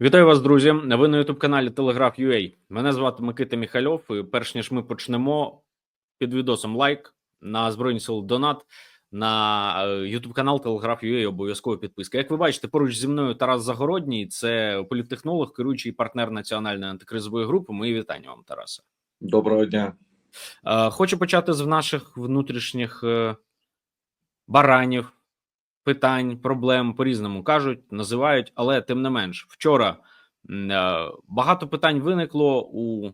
Вітаю вас, друзі. Ви на youtube каналі Telegraph.ua. Мене звати Микита Міхальов. І перш ніж ми почнемо під відосом лайк на Збройні Сили Донат на е, youtube канал Telegraph.ua обов'язково підписка. Як ви бачите, поруч зі мною Тарас Загородній, це політтехнолог, керуючий партнер національної антикризової групи. Мої вітання вам, Тарасе. Доброго дня. Е, Хочу почати з наших внутрішніх е, баранів, питань, проблем по різному кажуть, називають, але тим не менш, вчора е, багато питань виникло у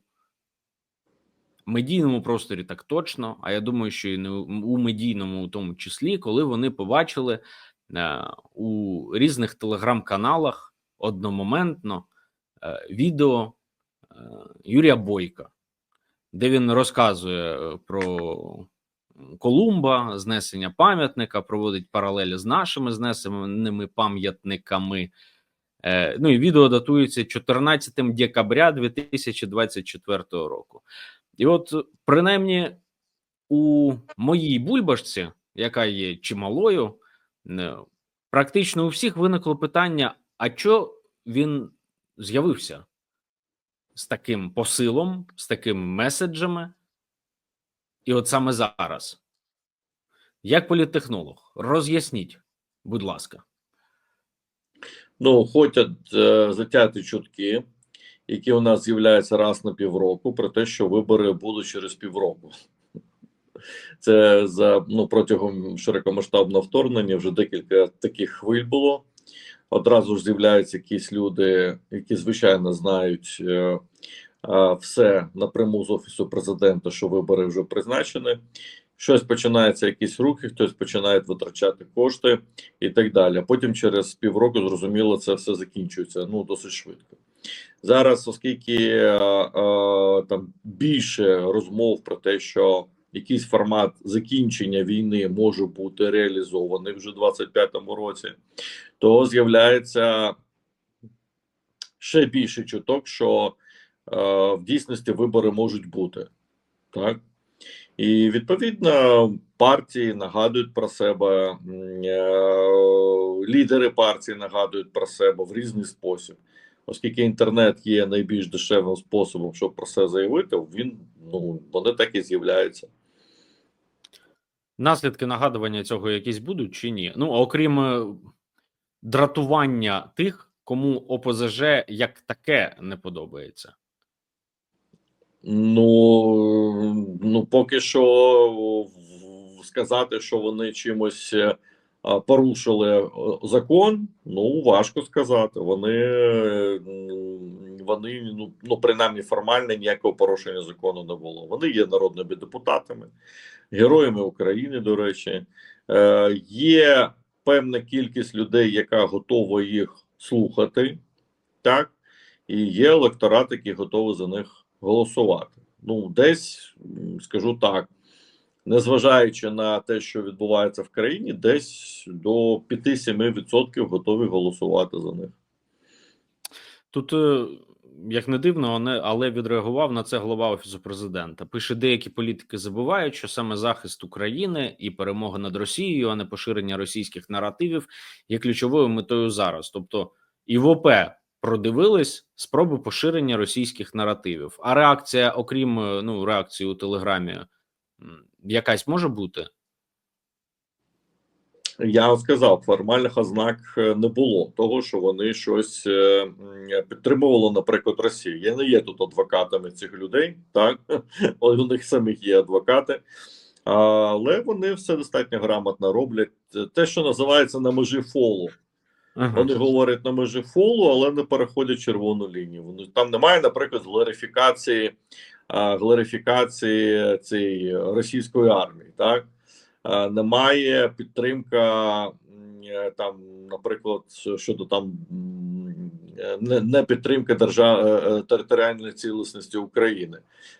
медійному просторі, так точно. А я думаю, що і не у медійному, у тому числі, коли вони побачили е, у різних телеграм-каналах одномоментно е, відео Юрія Бойка, де він розказує про Колумба, знесення пам'ятника, проводить паралелі з нашими знесеними пам'ятниками. Е, ну і відео датується 14 декабря 2024 року. І от, принаймні, у моїй бульбашці, яка є чималою, е, практично у всіх виникло питання: а чо він з'явився з таким посилом, з такими меседжами? І от саме зараз, як політтехнолог, роз'ясніть, будь ласка. Ну, ходять е, затяті чутки, які у нас з'являються раз на півроку, про те, що вибори будуть через півроку. Це за ну протягом широкомасштабного вторгнення вже декілька таких хвиль було. Одразу ж з'являються якісь люди, які звичайно знають е, все напряму з офісу президента, що вибори вже призначені. Щось починається, якісь рухи, хтось починає витрачати кошти і так далі. Потім через півроку зрозуміло, це все закінчується ну досить швидко. Зараз, оскільки е, е, там більше розмов про те, що якийсь формат закінчення війни може бути реалізований вже в 25-му році, то з'являється ще більше чуток, що в дійсності вибори можуть бути так. І відповідно партії нагадують про себе, е, лідери партії нагадують про себе в різний спосіб. Оскільки інтернет є найбільш дешевим способом, щоб про це заявити, він ну вони так і з'являються. Наслідки нагадування цього якісь будуть чи ні? Ну, окрім е, дратування тих, кому ОПЗЖ як таке не подобається. Ну, ну поки що сказати, що вони чимось е, порушили е, закон, ну важко сказати. Вони, вони ну, ну принаймні формально ніякого порушення закону не було. Вони є народними депутатами, героями України. До речі, е, є певна кількість людей, яка готова їх слухати, так і є електорат, який готовий за них голосувати. Ну, десь скажу так, незважаючи на те, що відбувається в країні, десь до 5-7% готові голосувати за них. Тут, е, як не дивно, але відреагував на це голова офісу президента. Пише: деякі політики забувають, що саме захист України і перемога над Росією, а не поширення російських наративів, є ключовою метою зараз. Тобто, і в ОП продивились спроби поширення російських наративів. А реакція, окрім е, ну реакції у Телеграмі, якась може бути. Я сказав, формальних ознак е, не було того, що вони щось е, підтримували, наприклад, Росію. Я не є тут адвокатами цих людей, так у них самих є адвокати, але вони все достатньо грамотно роблять. Те, що називається на межі фолу. Ага. Вони говорять на межі фолу, але не переходять червону лінію. Вони там немає, наприклад, глорифікації, глорифікації цієї російської армії. Так немає підтримка е, там, наприклад, щодо там е, не, не підтримки держави територіальної цілісності України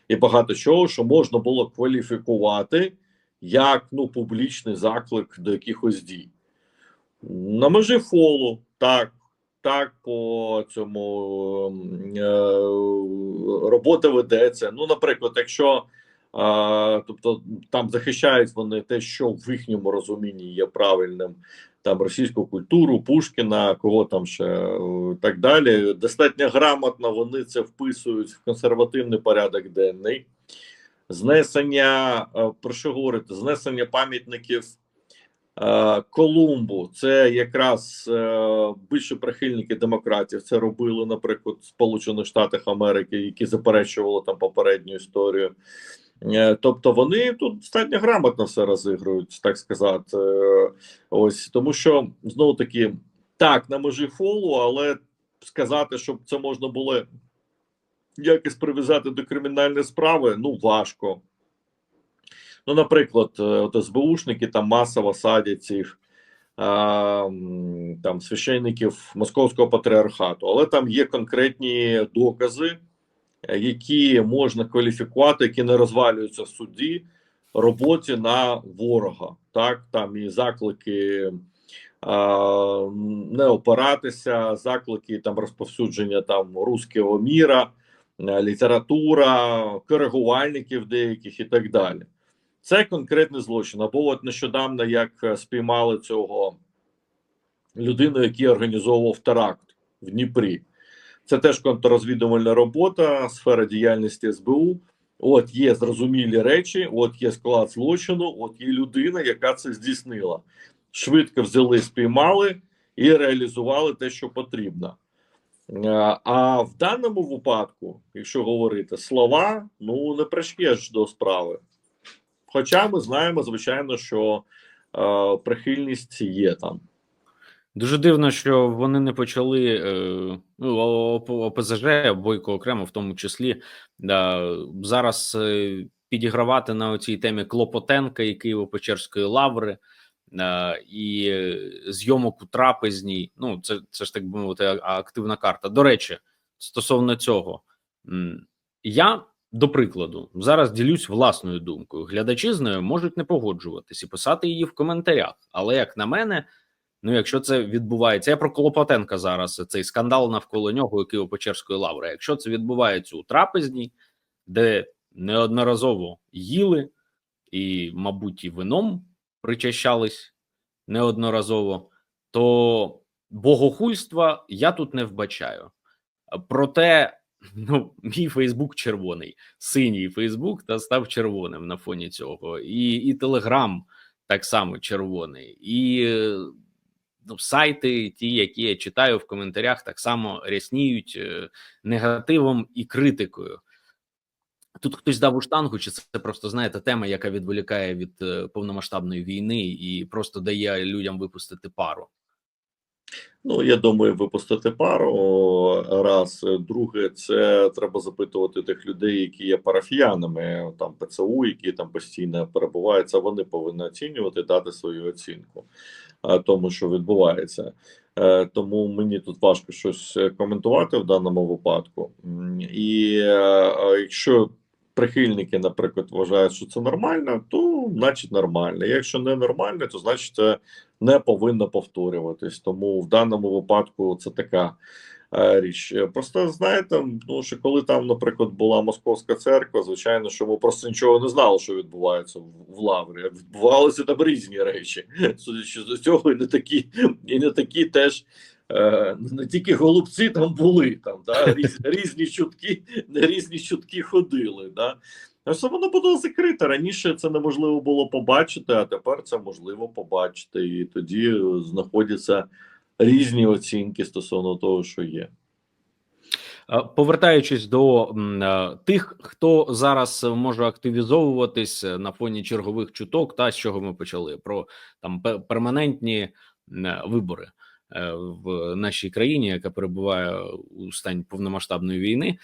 і багато чого, що можна було кваліфікувати як ну публічний заклик до якихось дій. На межі фолу, так, так, по цьому м, е, робота ведеться. Ну, наприклад, якщо е, тобто там захищають вони те, що в їхньому розумінні є правильним, там російську культуру, Пушкіна, кого там ще е, так далі. Достатньо грамотно вони це вписують в консервативний порядок денний. Знесення, е, про що говорити? Знесення пам'ятників Колумбу. Це якраз е, більше прихильники демократів. Це робили, наприклад, в Сполучених Штатах Америки, які заперечували там попередню історію. Е, Тобто вони тут достатньо грамотно все розігрують, так сказати. Е, Ось тому, що знову таки так на межі фолу, але сказати, щоб це можна було якось прив'язати до кримінальної справи, ну важко. Ну, наприклад, е, от СБУшники там масово садять цих там священників московського патріархату, але там є конкретні докази, які можна кваліфікувати, які не розвалюються в суді роботі на ворога. Так, там і заклики не опиратися, заклики там розповсюдження там руського міра, література, коригувальників деяких і так далі. Це конкретний злочин. Або от нещодавно як е, спіймали цього людину, який організовував теракт в Дніпрі. Це теж контррозвідувальна робота, сфера діяльності СБУ. От є зрозумілі речі, от є склад злочину, от є людина, яка це здійснила. Швидко взяли, спіймали і реалізували те, що потрібно. Е, А в даному випадку, якщо говорити слова, ну не пришкеш до справи. Хоча ми знаємо, звичайно, що е, прихильність є там. Дуже дивно, що вони не почали е, ну, ОПЗЖ, Бойко окремо, в тому числі да, зараз е, підігравати на цій темі Клопотенка і Києво-Печерської лаври і е, зйомок у трапезній. Ну, це, це ж так би мовити, активна карта. До речі, стосовно цього, я до прикладу зараз ділюсь власною думкою. Глядачі з нею можуть не погоджуватись і писати її в коментарях. Але як на мене. Ну, якщо це відбувається, я про Клопотенка зараз цей скандал навколо нього і Києво-Печерської лаври. Якщо це відбувається у трапезній, де неодноразово їли і, мабуть, і вином причащались неодноразово, то богохульства я тут не вбачаю. Проте, ну, мій Фейсбук червоний, синій Фейсбук та став червоним на фоні цього, і, і Телеграм так само червоний, і ну, сайти, ті, які я читаю в коментарях, так само рясніють е, негативом і критикою. Тут хтось дав у штангу, чи це просто знаєте тема, яка відволікає від е, повномасштабної війни і просто дає людям випустити пару. Ну, я думаю, випустити пару раз. Друге, це треба запитувати тих людей, які є парафіянами, там ПЦУ, які там постійно перебувають. Це вони повинні оцінювати, дати свою оцінку е, тому, що відбувається. Е, Тому мені тут важко щось е, коментувати в даному випадку. І якщо прихильники, наприклад, вважають, що це нормально, то значить нормально. Якщо не нормально, то значить це не повинно повторюватись. Тому в даному випадку це така е, річ. Просто знаєте, ну що коли там, наприклад, була московська церква, звичайно, що ми просто нічого не знали, що відбувається в, лаврі. Відбувалися там різні речі. Судячи з цього, і не такі, і не такі теж. е, Не тільки голубці там були, там да, різ, різні чутки, різні чутки ходили. Да. Ось воно було закрите. Раніше це неможливо було побачити, а тепер це можливо побачити. І тоді е, знаходяться різні оцінки стосовно того, що є. Е, Повертаючись до е, тих, хто зараз може активізовуватись на фоні чергових чуток, та з чого ми почали про там перманентні вибори е, в нашій країні, яка перебуває у стані повномасштабної війни.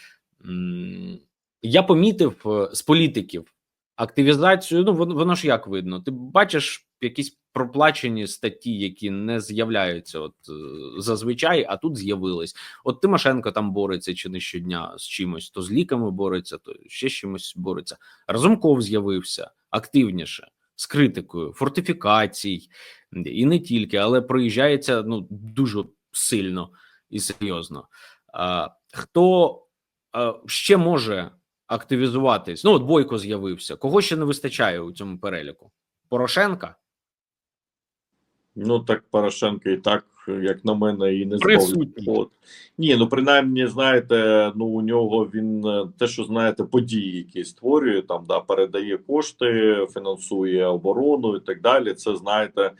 Я помітив е, з політиків активізацію. Ну воно, воно ж як видно. Ти бачиш якісь проплачені статті, які не з'являються от е, зазвичай, а тут з'явились. От Тимошенко там бореться чи не щодня з чимось, то з ліками бореться, то ще з чимось бореться. Разумков з'явився активніше з критикою фортифікацій і не тільки, але проїжджається ну дуже сильно і серйозно. А, хто а, ще може активізуватись? Ну, от Бойко з'явився. Кого ще не вистачає у цьому переліку? Порошенка? Ну так Порошенко і так, як на мене, і не. От. Ні, ну принаймні, знаєте, ну у нього він е, те, що знаєте, події, які створює, там да, передає кошти, фінансує оборону і так далі. Це знаєте,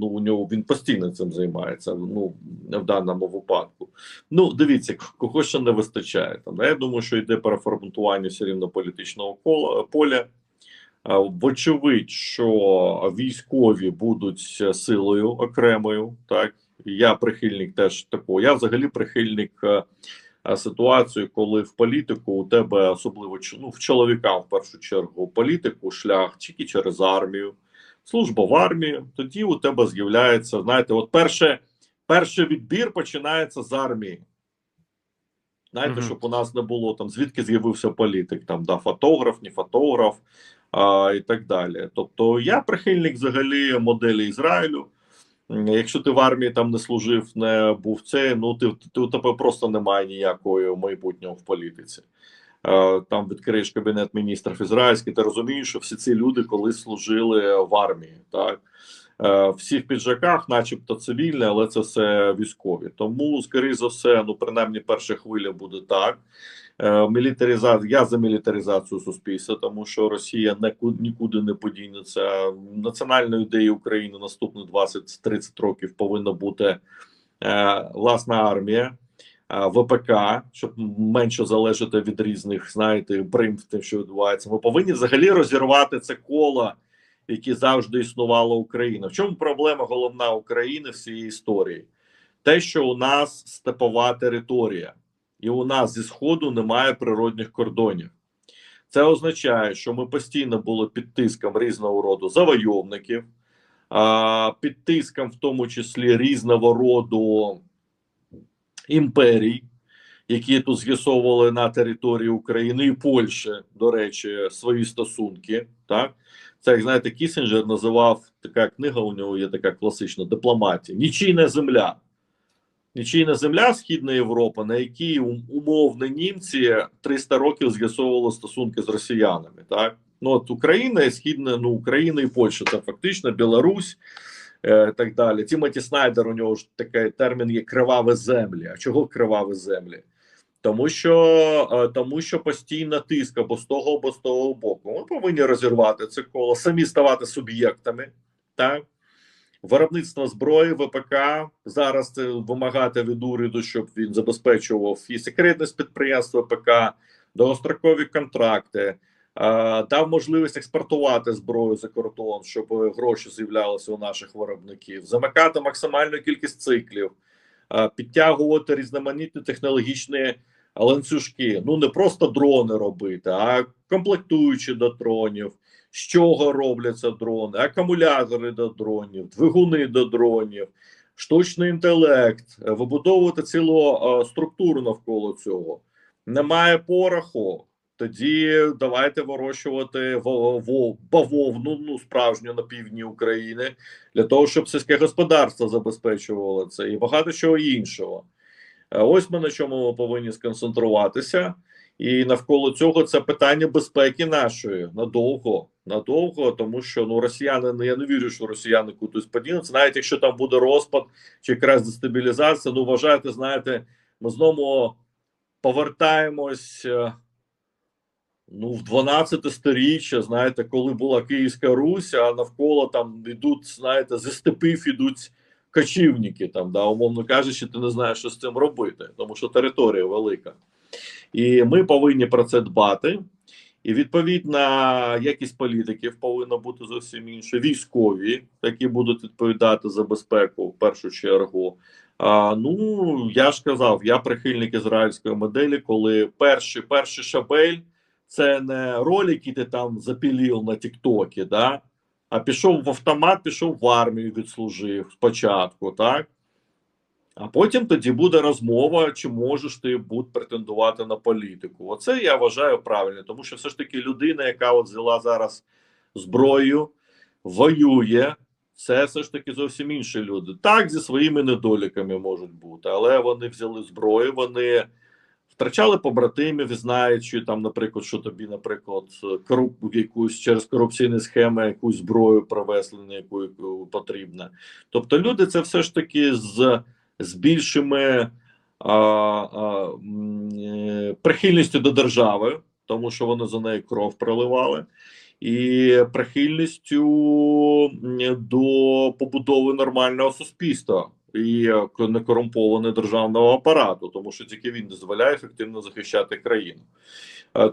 ну у нього він постійно цим займається. Ну в даному випадку. Ну, дивіться, к- кого ще не вистачає. Там я думаю, що йде переформатування все рівно політичного кола поля. Вочевидь, що військові будуть е, силою окремою. Так я прихильник теж такого. Я взагалі прихильник е, е, ситуації, коли в політику у тебе особливо ну, в чоловікам в першу чергу політику шлях тільки через армію, служба в армії. Тоді у тебе з'являється, знаєте, от перше, перший відбір починається з армії. Знаєте, Мгм. щоб у нас не було там, звідки з'явився політик, там да, фотограф, не фотограф а, і так далі. Тобто я прихильник взагалі моделі Ізраїлю. Якщо ти в армії там не служив, не був це, ну ти, ти у тебе просто немає ніякого майбутнього в політиці. Е, Там відкриєш кабінет міністрів ізраїльський, ти розумієш, що всі ці люди колись служили в армії. Так Е, всі в піджаках, начебто цивільні, але це все військові. Тому, скоріше за все, ну принаймні перша хвиля буде так. Е, Мілітаризація, я за мілітаризацію суспільства, тому що Росія нікуди не подінеться. Національною ідеєю України наступні 20-30 років повинна бути е, власна армія. Е, ВПК, щоб менше залежати від різних, знаєте, примх, тим, що відбувається. Ми повинні взагалі розірвати це коло, яке завжди існувала Україна. В чому проблема головна України в цій історії? Те, що у нас степова територія, і у нас зі сходу немає природних кордонів. Це означає, що ми постійно були під тиском різного роду завойовників, під тиском, в тому числі різного роду імперій, які тут з'ясовували на території України і Польщі, до речі, свої стосунки. Так це як знаєте, Кісінджер називав така книга. У нього є така класична дипломатія. Нічийна земля. Нічийна земля Східна Європа, на якій ум- умовно німці 300 років з'ясовували стосунки з росіянами. Так, ну от Україна і Східна, ну Україна і Польща, це фактично Білорусь. Е, Так далі. Тімоті Снайдер, у нього ж такий термін є криваві землі. А чого криваві землі? Тому що, е, тому що постійно тиск або з того, або з того боку. Ми повинні розірвати це коло, самі ставати суб'єктами. Так? Виробництво зброї ВПК зараз це вимагати від уряду, щоб він забезпечував і секретність підприємств ВПК, довгострокові контракти, дав можливість експортувати зброю за кордон, щоб гроші з'являлися у наших виробників, замикати максимальну кількість циклів, підтягувати різноманітні технологічні ланцюжки. Ну не просто дрони робити, а комплектуючі до дронів. З чого робляться дрони, акумулятори до дронів, двигуни до дронів, штучний інтелект, вибудовувати цілу структуру навколо цього. Немає пороху. Тоді давайте вирощувати во- во- бавовну, ну справжню на півдні України, для того, щоб сільське господарство забезпечувало це і багато чого іншого. Е, Ось ми на чому ми повинні сконцентруватися. І навколо цього це питання безпеки нашої надовго, надовго, тому що ну росіяни ну, я не вірю, що росіяни кудись подінуться. Навіть якщо там буде розпад чи якраз дестабілізація, ну вважайте, знаєте, ми знову повертаємось е, ну в 12 сторіччя, знаєте, коли була Київська Русь, а навколо там йдуть, знаєте, зі степів ідуть кочівники, там, да, умовно кажучи, ти не знаєш, що з цим робити, тому що територія велика. І ми повинні про це дбати. І відповідна якість політиків повинна бути зовсім інша. Військові, які будуть відповідати за безпеку в першу чергу. А, ну я ж казав, я прихильник ізраїльської моделі, коли перший перший шабель це не роль, який ти там запілів на Тіктокі, да? а пішов в автомат, пішов в армію, відслужив спочатку, так? А потім тоді буде розмова, чи можеш ти будь претендувати на політику. Оце я вважаю правильно, тому що все ж таки людина, яка от взяла зараз зброю, воює, це все ж таки зовсім інші люди. Так, зі своїми недоліками можуть бути, але вони взяли зброю, вони втрачали побратимів що там, наприклад, що тобі, наприклад, коруп якусь через корупційні схеми якусь зброю привезли, на яку, яку потрібно. Тобто, люди це все ж таки з, з більшими а, а, прихильністю до держави, тому що вони за неї кров проливали. І прихильністю до побудови нормального суспільства і е, некорумпованого державного апарату, тому що тільки він дозволяє ефективно захищати країну. Е,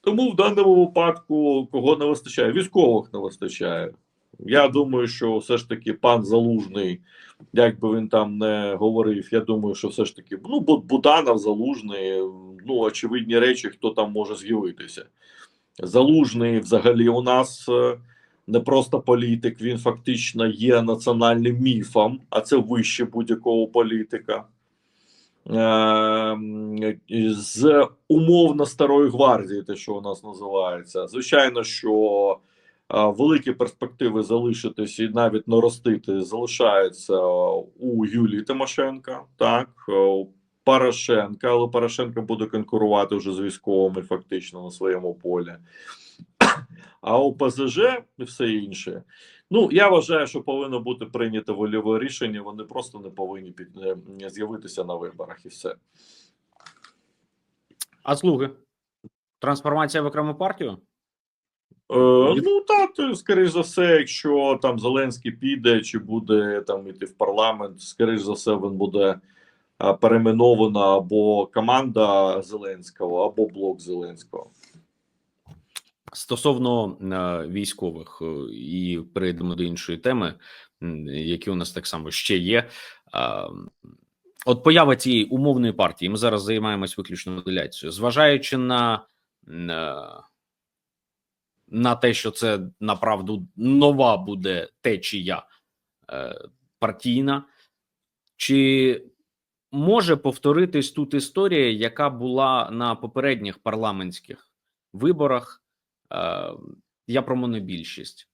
тому в даному випадку кого не вистачає? Військових не вистачає. Я думаю, що все ж таки пан Залужний, як би він там не говорив, я думаю, що все ж таки ну, Буданов, Залужний, ну очевидні речі, хто там може з'явитися. Залужний взагалі у нас е, не просто політик, він фактично є національним міфом, а це вище будь-якого політика. Е, з умовно старої гвардії, те, що у нас називається. Звичайно, що е, великі перспективи залишитись і навіть наростити залишаються у Юлії Тимошенка, так, е, у Порошенка, але Порошенко буде конкурувати вже з військовими фактично на своєму полі. А у ПЗЖ і все інше. Ну, я вважаю, що повинно бути прийнято вольове рішення. Вони просто не повинні під е, з'явитися на виборах і все. А слуги? Трансформація в окрему партію? Е, ну так, скоріш за все, якщо там Зеленський піде чи буде там іти в парламент, скоріш за все, він буде е, перейменована або команда Зеленського, або блок Зеленського. Стосовно е, військових, е, і перейдемо до іншої теми, які у нас так само ще є. От поява цієї умовної партії, ми зараз займаємось виключно моделяцією, зважаючи на, на, на те, що це направду нова буде течія е, партійна, чи може повторитись тут історія, яка була на попередніх парламентських виборах? Е, я про монобільшість.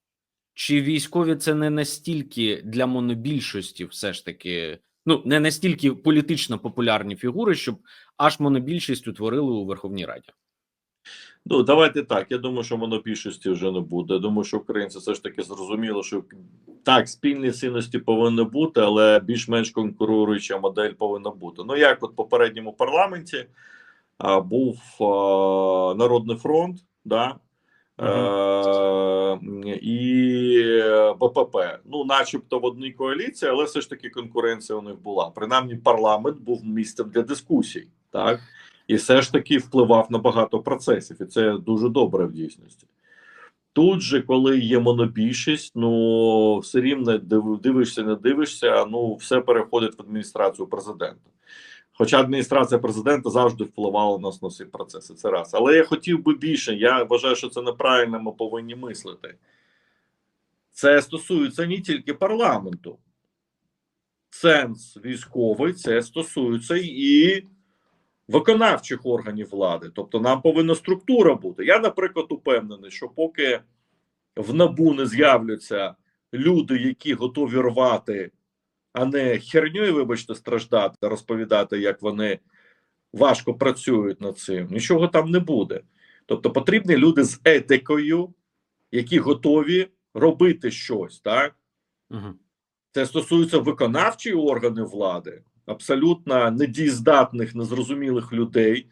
Чи військові це не настільки для монобільшості, все ж таки, ну не настільки політично популярні фігури, щоб аж монобільшість утворили у Верховній Раді? Ну, давайте так. Я думаю, що монобільшості вже не буде. Думаю, що українці все ж таки зрозуміли, що так, спільні цінності повинні бути, але більш-менш конкуруюча модель повинна бути. Ну, як от в попередньому парламенті а, був а, Народний фронт, да, Е, і БПП. Ну, начебто в одній коаліції, але все ж таки конкуренція у них була. Принаймні, парламент був місцем для дискусій, так і все ж таки впливав на багато процесів, і це дуже добре в дійсності. Тут же, коли є монобільшість, ну все рівно див- дивишся, не дивишся, ну все переходить в адміністрацію президента. Хоча адміністрація президента завжди впливала на всі процеси. Це раз. Але я хотів би більше. Я вважаю, що це неправильно. Ми повинні мислити. Це стосується не тільки парламенту. Сенс військовий це стосується і виконавчих органів влади. Тобто, нам повинна структура бути. Я, наприклад, упевнений, що поки в набу не з'являться люди, які готові рвати а не херньою, вибачте, страждати, розповідати, як вони важко працюють над цим. Нічого там не буде. Тобто потрібні люди з етикою, які готові робити щось, так? Угу. Це стосується виконавчої органи влади, абсолютно недієздатних, незрозумілих людей,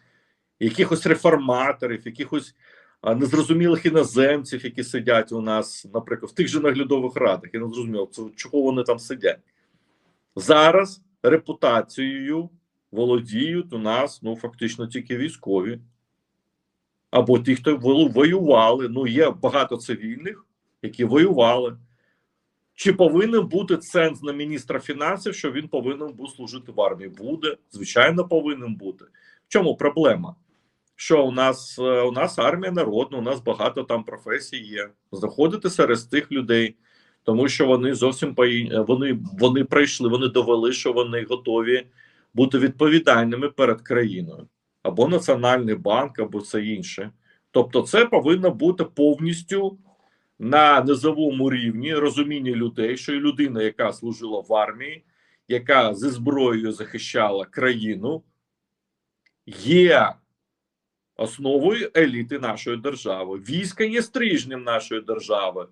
якихось реформаторів, якихось незрозумілих іноземців, які сидять у нас, наприклад, в тих же наглядових радах. Я не зрозумів, чого вони там сидять. Зараз репутацією володіють у нас ну фактично тільки військові. Або ті, хто воювали. Ну, є багато цивільних, які воювали. Чи повинен бути ценз на міністра фінансів, що він повинен був служити в армії? Буде, звичайно, повинен бути. В чому проблема? Що у нас е, у нас армія народна, у нас багато там професій є. Заходити серед тих людей, тому що вони зовсім по вони, вони прийшли, вони довели, що вони готові бути відповідальними перед країною або Національний банк, або це інше. Тобто, це повинно бути повністю на низовому рівні розуміння людей, що і людина, яка служила в армії, яка зі зброєю захищала країну, є основою еліти нашої держави. Війська є стрижнем нашої держави.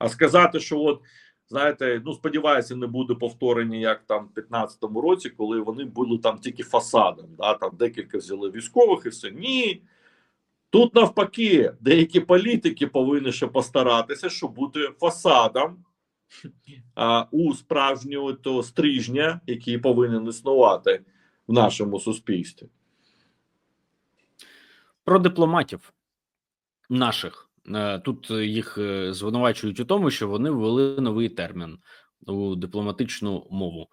А сказати, що от знаєте, ну сподіваюся, не буде повторення, як там в 15-му році, коли вони були там тільки фасадом. Да, там декілька взяли військових і все. Ні. Тут навпаки, деякі політики повинні ще постаратися, щоб бути фасадом а, у справжнього того стрижня, який повинен існувати в нашому суспільстві. Про дипломатів наших тут їх е, звинувачують у тому, що вони ввели новий термін у дипломатичну мову.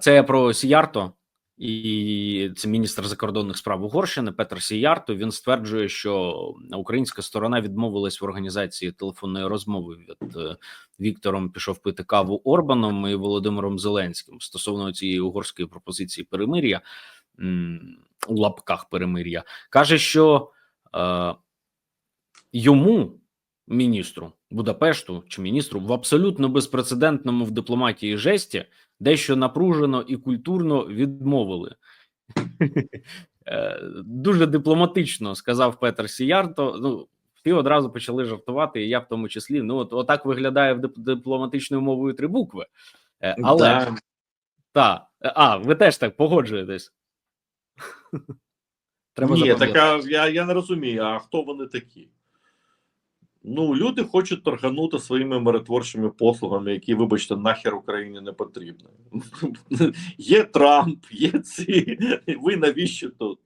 Це я про Сіярто, і це міністр закордонних справ Угорщини Петр Сіярто. Він стверджує, що українська сторона відмовилась в організації телефонної розмови від е, Віктором пішов пити каву Орбаном і Володимиром Зеленським стосовно цієї угорської пропозиції перемир'я у лапках перемир'я, каже, що е, йому, міністру Будапешту чи міністру, в абсолютно безпрецедентному в дипломатії жесті дещо напружено і культурно відмовили. Е, Дуже дипломатично сказав Петр Сіярто. Ну, всі одразу почали жартувати, і я в тому числі. Ну, от отак виглядає в дипломатичною мовою три букви. Е, Але Да. та, а, ви теж так погоджуєтесь. Треба Ні, така я, я не розумію, а хто вони такі? Ну, люди хочуть торганути своїми миротворчими послугами, які, вибачте, нахер Україні не потрібні. Є Трамп, є ці. Ви навіщо тут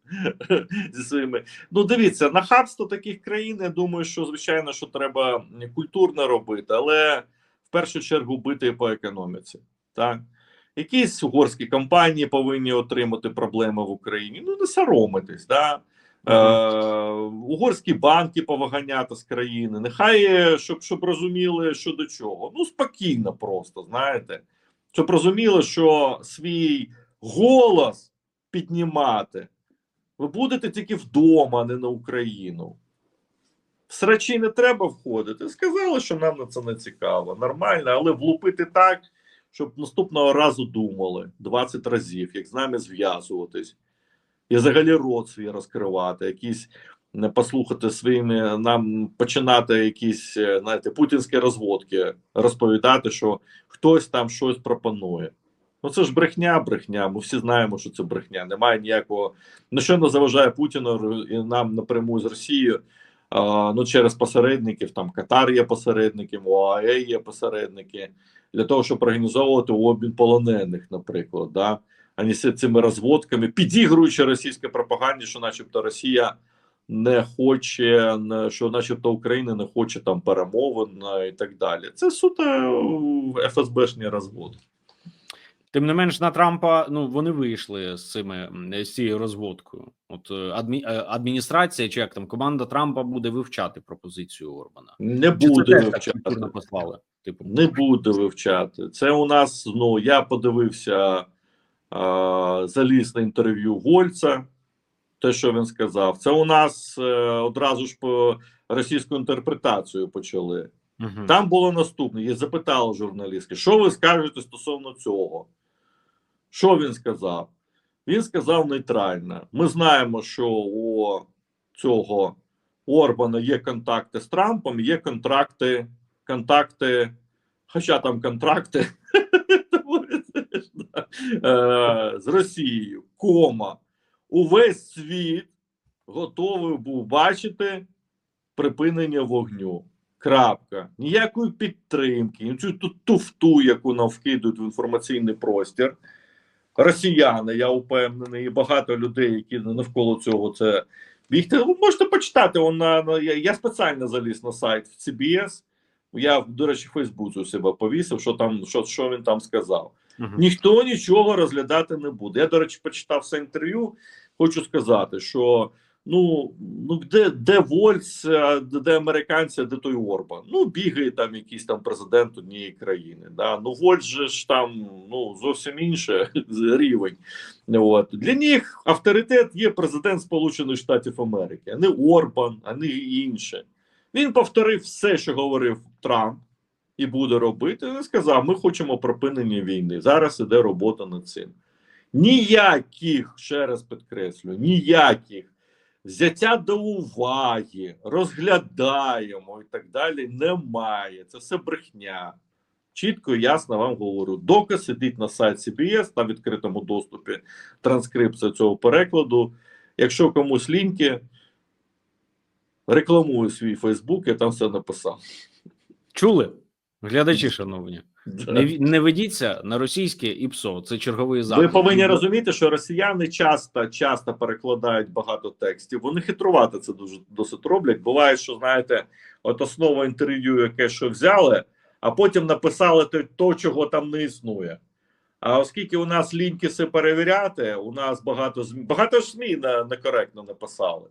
зі своїми? Ну, дивіться, нахабство таких країн. Я думаю, що звичайно, що треба культурно робити, але в першу чергу бити по економіці. Так? Якісь угорські компанії повинні отримати проблеми в Україні. Ну, не соромитись, да? Е, угорські банки повиганяти з країни. Нехай е, щоб, щоб розуміли, що до чого. Ну, спокійно, просто знаєте, щоб розуміли, що свій голос піднімати ви будете тільки вдома, а не на Україну. В срачі не треба входити. Сказали, що нам на це не цікаво. Нормально, але влупити так, щоб наступного разу думали 20 разів, як з нами зв'язуватись. І взагалі рот свій розкривати, якісь послухати своїми нам починати якісь, е, знаєте, путінські розводки розповідати, що хтось там щось пропонує. Ну це ж брехня, брехня. Ми всі знаємо, що це брехня. Немає ніякого. Ну що не заважає Путіну і нам напряму з Росією. Ну, через посередників, там Катар є посередником, ОАЕ є посередники, для того, щоб організовувати обмін полонених, наприклад. Да? Ані з цими розводками, підігруючи російській пропаганді, що, начебто, Росія не хоче, що, начебто, Україна не хоче там перемовин е, і так далі. Це суто е, ФСБшні розводки. Тим не менш, на Трампа ну вони вийшли з цими з цією розводкою. От е, адмі, адміністрація, чи як там команда Трампа буде вивчати пропозицію Орбана. Не Чи буде вивчати. послали? Типу, Не буде вивчати. Це у нас, ну, я подивився заліз на інтерв'ю Гольца, те, що він сказав. Це у нас е, одразу ж по російську інтерпретацію почали. Мгм. Там було наступне. Я запитала журналістки, що ви скажете стосовно цього? Що він сказав? Він сказав нейтрально. Ми знаємо, що у цього Орбана є контакти з Трампом, є контракти, контакти, хоча там контракти з Росією, кома. Увесь світ готовий був бачити припинення вогню. Крапка. Ніякої підтримки, цю туфту, яку нам вкидують в інформаційний простір. Росіяни, я впевнений, і багато людей, які навколо цього це бігти. Ви можете почитати. Он на, на я, я спеціально заліз на сайт в CBS. Я, до речі, Фейсбуці у себе повісив, що там, що, що він там сказав. Мгм. Ніхто нічого розглядати не буде. Я, до речі, почитав все інтерв'ю. Хочу сказати, що ну, ну де, де Вольц, де, американці, де той Орбан? Ну, бігає там якийсь там президент однієї країни. Да? Ну, Вольц же ж там ну, зовсім інший рівень. От. Для них авторитет є президент Сполучених Штатів Америки, а не Орбан, а не інше. Він повторив все, що говорив Трамп і буде робити. Він сказав: ми хочемо припинення війни. Зараз іде робота над цим. Ніяких, ще раз підкреслю, ніяких взяття до уваги, розглядаємо і так далі немає. Це все брехня. Чітко і ясно вам говорю. Доказ ідіть на сайт CBS на відкритому доступі транскрипція цього перекладу. Якщо комусь ліньки, рекламую свій Фейсбук, я там все написав. Чули? Глядачі, шановні, не, не ведіться на російське ІПСО. Це черговий Ви повинні розуміти, що росіяни часто часто перекладають багато текстів. Вони хитрувати це дуже досить роблять. Буває, що знаєте, от основа інтерв'ю, яке що взяли, а потім написали то, то, чого там не існує. А оскільки у нас ліньки все перевіряти, у нас багато ЗМІ, багато ж ЗМІ не- некоректно написали.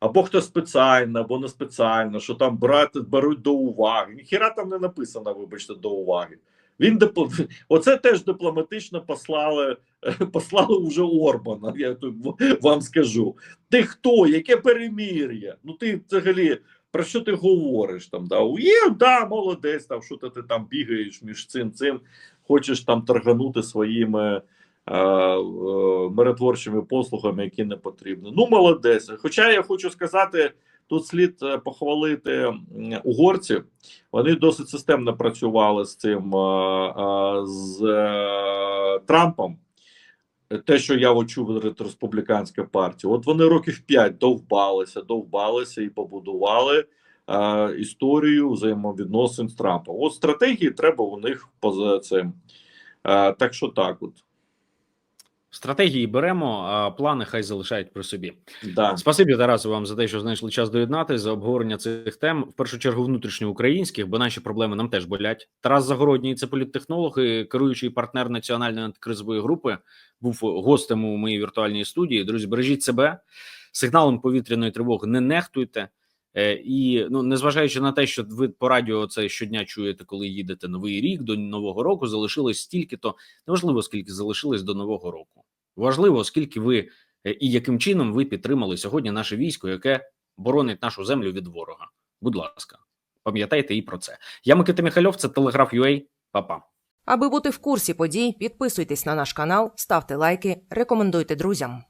Або хто спеціально, або не спеціально, що там брати, беруть до уваги. Ніхіра там не написано, вибачте, до уваги. Він дип- оце теж дипломатично послали, послали вже Орбана. Я тут вам скажу. Ти хто? Яке перемір'я? Ну ти взагалі про що ти говориш там? Да? Є, да, молодець, там що ти, ти там бігаєш між цим цим, хочеш там торганути своїми. Е, е, Миротворчими послугами, які не потрібні. Ну, молодець. Хоча я хочу сказати, тут слід е, похвалити угорців. Вони досить системно працювали з цим з Трампом. Те, що я от чув від республіканської партії, от вони років п'ять довбалися, довбалися і побудували е, історію взаємовідносин з Трампом. От стратегії треба у них поза цим. Е, так що так, от Стратегії беремо, а плани хай залишають при собі. да. Спасибі, Тарасу, вам за те, що знайшли час доєднатися за обговорення цих тем. В першу чергу внутрішньоукраїнських, бо наші проблеми нам теж болять. Тарас Загородній це політтехнолог і керуючий партнер національної антикризової групи. Був гостем у моїй віртуальній студії. Друзі, бережіть себе сигналом повітряної тривоги. Не нехтуйте. Е, І ну, незважаючи на те, що ви по радіо це щодня чуєте, коли їдете новий рік до нового року, залишилось стільки, то неважливо скільки залишилось до нового року. Важливо, скільки ви е, і яким чином ви підтримали сьогодні наше військо, яке боронить нашу землю від ворога. Будь ласка, пам'ятайте і про це. Я Микита Михальов, це телеграф UA. Па-па. Аби бути в курсі подій, підписуйтесь на наш канал, ставте лайки, рекомендуйте друзям.